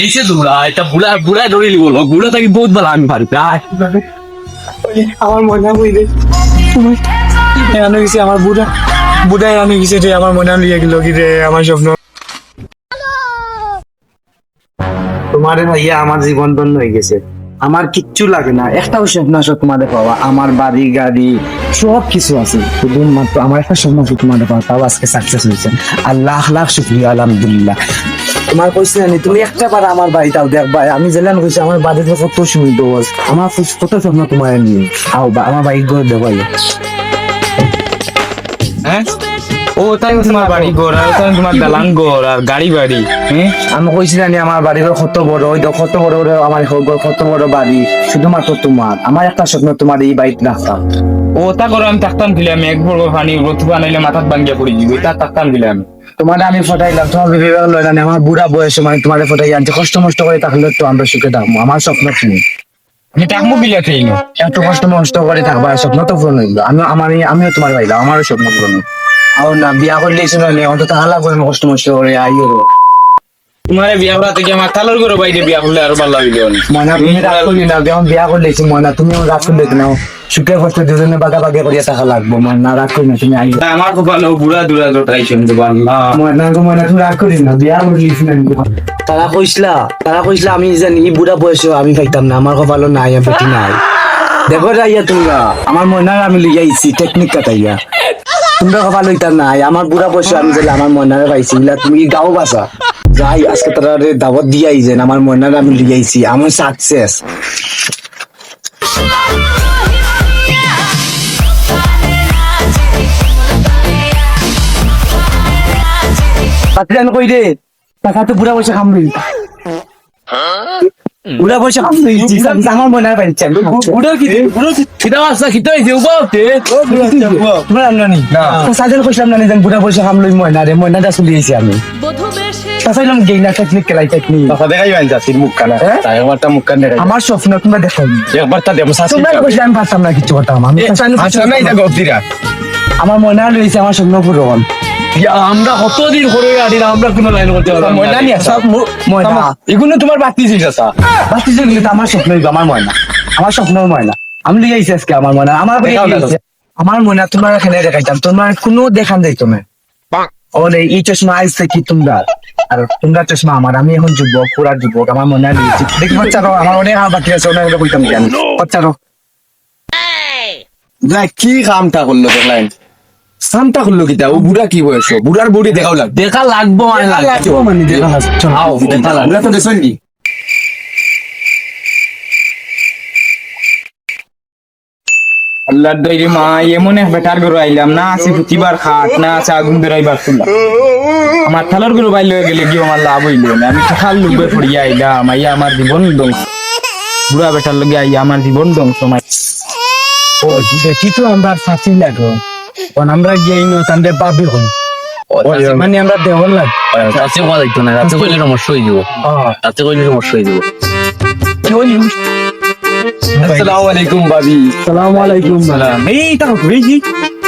কিসে বুড়া এটা বুড়া বুড়া ধরে নিব বুড়া থাকি বহুত ভালো আমি পারি আমার মনে হইলে এখানে গেছে আমার বুড়া বুড়া এখানে গেছে রে আমার মনে গেল কি রে আমার স্বপ্ন। তোমার ভাইয়া আমার জীবন ধন্য হয়ে গেছে। আমার কিচ্ছু লাগে না। একটাও স্বপ্ন আছে তোমাদের পাওয়া। আমার বাড়ি গাড়ি সব কিছু আছে। শুধুমাত্র আমার একটা স্বপ্ন আছে তোমাদের পাওয়া তাও আজকে সাকসেস হয়েছে। আর লাখ লাখ শুক্রিয়া আলহামদুলিল্লাহ। তোমার কইছি না তুমি একটা বার আমার বাড়িটাও দেখবা আমি জেলান কইছি আমার বাড়িতে কত সুন্দর আমার কত স্বপ্ন তোমার নিয়ে। আও বা আমার বাইক করে দেবাই হ্যাঁ? ও তাই তোমার বাড়ি ঘর আর তাই তোমার দালান ঘর আর গাড়ি বাড়ি হ্যাঁ? আমি কইছি না আমার বাড়ি ঘর কত বড় ওই দেখো কত বড় বড় আমার ঘর কত বড় বাড়ি শুধুমাত্র তোমার। আমার একটা স্বপ্ন তোমার এই বাড়িতে রাখতাম। ও তা করে আমি থাকতাম কিলে আমি এক বড় পানি রথ বানাইলে মাথাত ভাঙ্গিয়া পড়ে যাব তা থাকতাম কিলে আমি তোমার আমি ফটাইলাম, তোমার বিবেক না আমার বুড়া বয়স মানে তোমার ফটাই আনছে, কষ্ট মষ্ট করে থাকলে তো আমরা সুখে থাকব, আমার স্বপ্ন তুমি আমি থাকব না এত কষ্ট মষ্ট করে থাকবা স্বপ্ন তো পূরণ হইল। আমি আমার আমিও তোমার ভাইলাম, আমারও স্বপ্ন পূরণ। আর না, বিয়া করলে এসে না, অন্তত হালা করে কষ্ট মষ্ট করে আইও তোমার বিয়া করা থেকে আমার তালর ঘর বাইরে বিয়া করলে আরও ভালো হইল। তুমি রাগ করলি না যখন বিয়া করলে এসে তুমি রাগ করলে না সুখে কষ্ট দুজনে বাগা বাগা করিয়া থাকা লাগবো রাগ করি না তুমি আমার খুব ভালো বুড়া দুরা দুটাই শুনতে পারলাম গো তুমি রাগ করিস না বিয়া করলিস না তারা কইসলা তারা কইসলা আমি জানি এই বুড়া বয়সে আমি পাইতাম না আমার কপালও নাই আমি নাই দেখো রাইয়া তোমরা আমার ময়নার আমি লিয়ে আইছি টেকনিক কাটাইয়া তোমরা কপাল হইতাম নাই আমার বুড়া বয়সে আমি জানি আমার ময়নারে পাইছি তুমি কি গাও বাসা যাই আজকে তারা দাওয়াত দিয়ে আইছেন আমার ময়নারে আমি লিয়ে আইছি। আমি সাকসেস পাতিরান কই রে? টাকা তো বুড়া পয়সা খামবি বুড়া পয়সা খামবি আমার মনে হয় পাইছে বুড়া কি বুড়া খিদা আসা খিদা হইছে উবাতে তোমার আমলানি সাজেল কইছিলাম না বুড়া পয়সা খামলই ময়না রে ময়নাটা চলিয়েছি আমি। তাছাইলাম গেইনা টেকনিক কেলাই টেকনিক কথা দেখাই বাইন যাচ্ছি মুখ কানা তাই একবারটা মুখ কান আমার স্বপ্ন তোমরা দেখো। একবার তা দেবো শাসি তোমরা কইছিলাম আমি পারতাম না কিছু করতাম। আমি আচ্ছা নাই যা গফদিরা আমার মনে হয় রয়েছে আমার স্বপ্ন পূরণ। আমরা কতদিন করে আমরা কোনো লাইন করতে পারলাম ময়না নিয়ে আসা। ময়না। এগুলো তোমার বাতি আসা যে আমার স্বপ্ন আমার ময়না। আমার স্বপ্ন ময়না। আমি আইছি আজকে আমার ময়না। আমার। আমার ময়না তোমার এখানে দেখাইতাম। তোমার কোনো দেখান যাইতো না। ওরে এই চশমা আইসে কি তোমরা? আর তোমরা চশমা আমার আমি এখন যুবক পুরা যুবক আমার মনে হয় দেখি বাচ্চারো আমার অনেক বাকি আছে অনেক বইতাম কেন? বাচ্চারো না কি কামটা করল দেখলেন সামটা করল কিটা? ও বুড়া কি বয়স? বুড়ার বুড়ি দেখাও লাগ দেখা লাগবো মানে লাগবো। মানে দেখা লাগবো চলো। আও দেখা লাগবে। বুড়া তো নি আল্লাহর মা এমন এক বেটার ঘর আইলাম না আছে প্রতিবার খাট না আছে আগুন বেরাইবার তুলা আমার থালার ঘর বাইলে গেলে কি আমার লাভ হইল না। আমি খাল লুবে পড়িয়া আইলাম আইয়া আমার জীবন ধ্বংস। বুড়া বেটার লগে আইয়া আমার জীবন ধ্বংস মাই ও তো আমরা ফাঁসি লাগো। কারণ আমরা গিয়ে তাদের পাবি হন মানে আমরা দেওয়ার লাগ। রাতে না কইলে সমস্যা হয়ে যাব। রাতে কইলে সমস্যা হয়ে যাব। আসসালামু আলাইকুম ভাবি সালাম আলাইকুম সালাম এই তার হয়েছি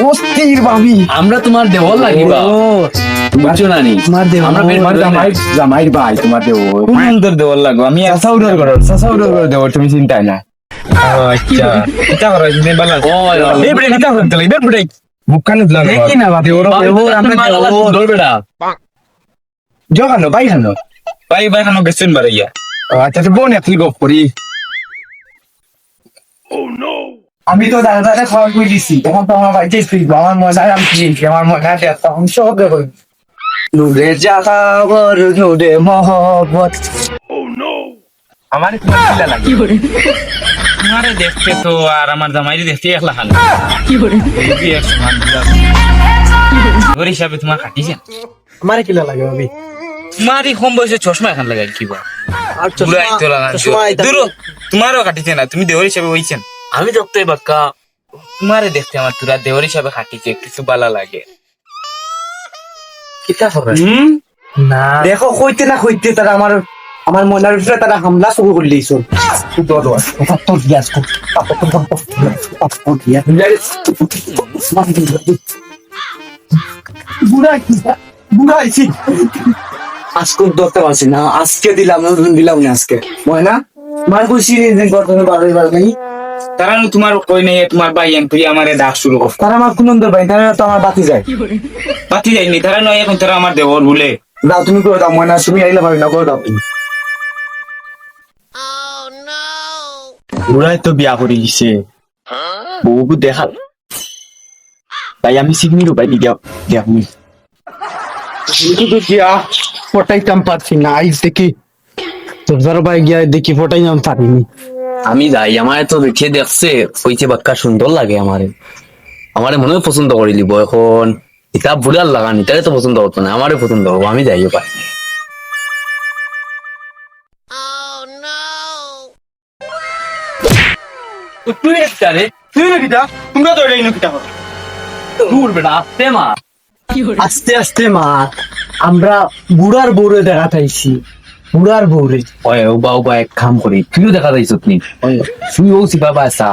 অস্থির ভাবি। আমরা তোমার দেওয়াল লাগিবা। বুঝছ না নি? তোমার দেওয়াল। আমরা বের জামাই জামাইর ভাই তোমার দেও সুন্দর দেওয়ার লাগো। আমি করো করে দেওয়ার তুমি চিন্তাই না। আচ্ছা। এটা করো দিন বালা ও এই ব্রেক এটা করতে লাগবে ব্রেক মুখ দিলাম দেখি না বাবা ওর ওর আমরা ধরবে জগানো ভাই হানো ভাই ভাই হানো গেছেন বারে ইয়া আচ্ছা তো বোন এতল গপ করি। আমি তো দাদা দাদা খাওয়া করে দিছি? তখন তো আমার বাড়িতে ফিরবো আমার মজা আমি ফিরছি আমার মজা তখন সব দেখো নুরে জাগাবর নুরে মহব্বত। আমার তোমার কিলা লাগে। তোমারে দেখতে তো আর আমার জামাইরে দেখতে কি করে এক সমান ওর হিসাবে তোমার খাটিছে। আমার কিলা লাগে ভাবি? কম বয়সে চশমা এখন লাগাই আর চশমা দূর তোমারও কাটিছে না তুমি দেওয়ার হিসাবে হইছেন আমি দেখতে বাক্কা। তোমারে দেখতে আমার তোরা দেওয়ার হিসাবে খাটিছে কিছু বালা লাগে। কিতা হবে? না। দেখো কইতে না কইতে তারা আমার আমার মনের ভিতরে তারা হামলা শুরু করে দিয়েছিল বুড়া বুড়া আজকে ধরতে পারছি না। আজকে দিলাম না দিলাম না আজকে। ময়না মার খুশি দিন করতে পারবে পারবে তারা তোমার কই নাই তোমার ভাই এম তুই আমারে ডাক শুরু কর। তারা আমার কুনন্দর ভাই তারা তো আমার বাতি যায়। পাতি যাইনি তারা নয় এখন তারা আমার দেবর বলে। দাও তুমি করে দাও ময়না তুমি আইলে পারবে না করে দাও তুমি। বুড়াই তো বিয়া করে দিছে। বউকু দেখাল। তাই আমি সিগনি রূপাই দি দিয়া দিয়া কিন্তু গিয়া ফটাইতাম পারছি না। আইস দেখি তোর ভাই গিয়া দেখি ফটাইতাম পারিনি আমি যাই আমার তো দেখে দেখছে কইছে বাক্কা সুন্দর লাগে আমারে। আমারে মনে হয় পছন্দ করে দিব এখন। এটা বুড়ার লাগান এটারে তো পছন্দ হতো না আমারে পছন্দ হব আমি যাইও পাই তুই একটা রে তুই না কিটা তোমরা তো এটাই না কিটা দূর বেটা আসতে মা আস্তে আস্তে মা আমরা বুড়ার বউরে দেখা পাইছি বুড়ার বউরে। ওই উবা উবা এক কাম করি তুইও দেখা যাইছ তুমি তুইও সিপা বাসা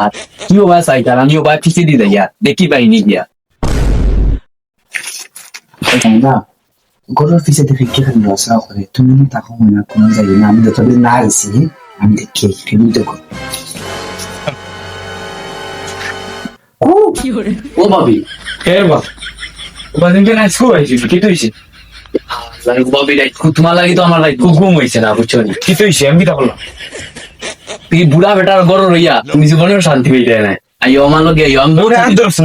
আর তুইও বাসা এটা আমিও বা পিছিয়ে দিয়ে যাইয়া দেখি পাইনি গিয়া। না গরুর পিছে দেখে কি করে রসা করে তুমি না তাকো মনে না কোনো যাই না আমি যতদিন না আইছি আমি দেখি তুমি দেখো ও কে? বা বাদিন কে না স্কুল আইছি কি তুইছে লাগে ভাবি রাইট তোমার লাগি তো আমার রাইট খুব ঘুম হয়েছে না বুঝছ কি তুইছে আমি তুই বুড়া বেটার রইয়া তুমি জীবনেও শান্তি পেয়ে না আমার লগে আইও আমি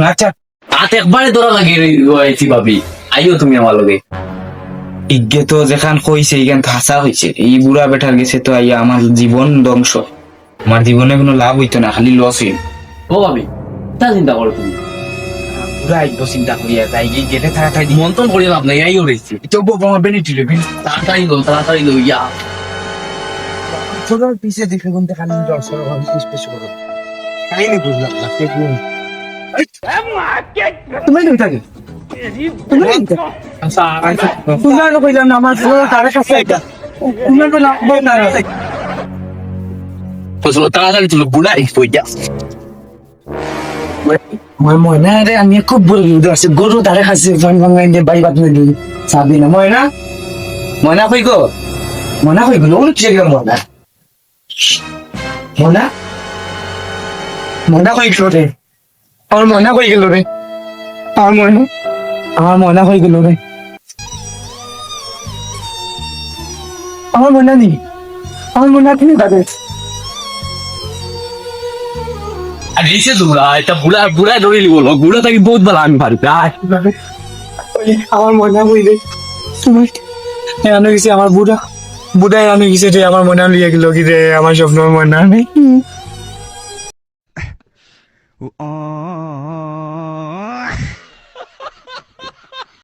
আচ্ছা। হাত একবারে ধরা লাগে রয়েছি ভাবি। আইও তুমি আমার লগে। ইগে তো যেখান কইছে তো হাসা হইছে। এই বুড়া বেটার গেছে তো আইয়া আমার জীবন ধ্বংস। আমার জীবনে কোনো লাভ হইতো না খালি লস হইল। ও ভাবি তা চিন্তা করো তুমি। পুরা একদম চিন্তা করিয়া তাই গিয়ে গেলে তাড়াতাড়ি মন্থন করি লাভ নাই আইও রয়েছি তো বউ আমার বেনিটি রে তাড়াতাড়ি লো তাড়াতাড়ি লো ইয়া। ছোট পিছে দেখে কোনটা খালি রসা হয় পিছ পিছ করো কাহিনী বুঝলাম না কে কোন তুমি কই থাকে। তুমি কই থাকে। তুমি কইলাম না আমার পুরো তারে কাছে এটা তুমি কইলাম বই না pues lo তাড়াতাড়ি তুলো বুড়া যা মই ময়না রে আমি খুব বড় দুধ আছে গরু তারে খাসি ফান ফাঙ্গাই দিয়ে বাই বাত নিদি সাবি না ময়না ময়না কই গো ময়না কই গেল ওর গেল ময়না আমার ময়না রে আমার ময়না আমার ময়না কই গেল রে আমার ময়না নি? আমার ময়না তুমি কাটে আর এসে এটা বুড়া বুড়া ধরে লিব বুড়া থাকি বহুত ভালো আমি পারি। আয়। আমার মনে তুমি এনে গেছে আমার বুড়া? বুড়া এনে গেছে রে আমার মনে লিয়ে গেল কি রে? আমার স্বপ্ন ময়না নেই।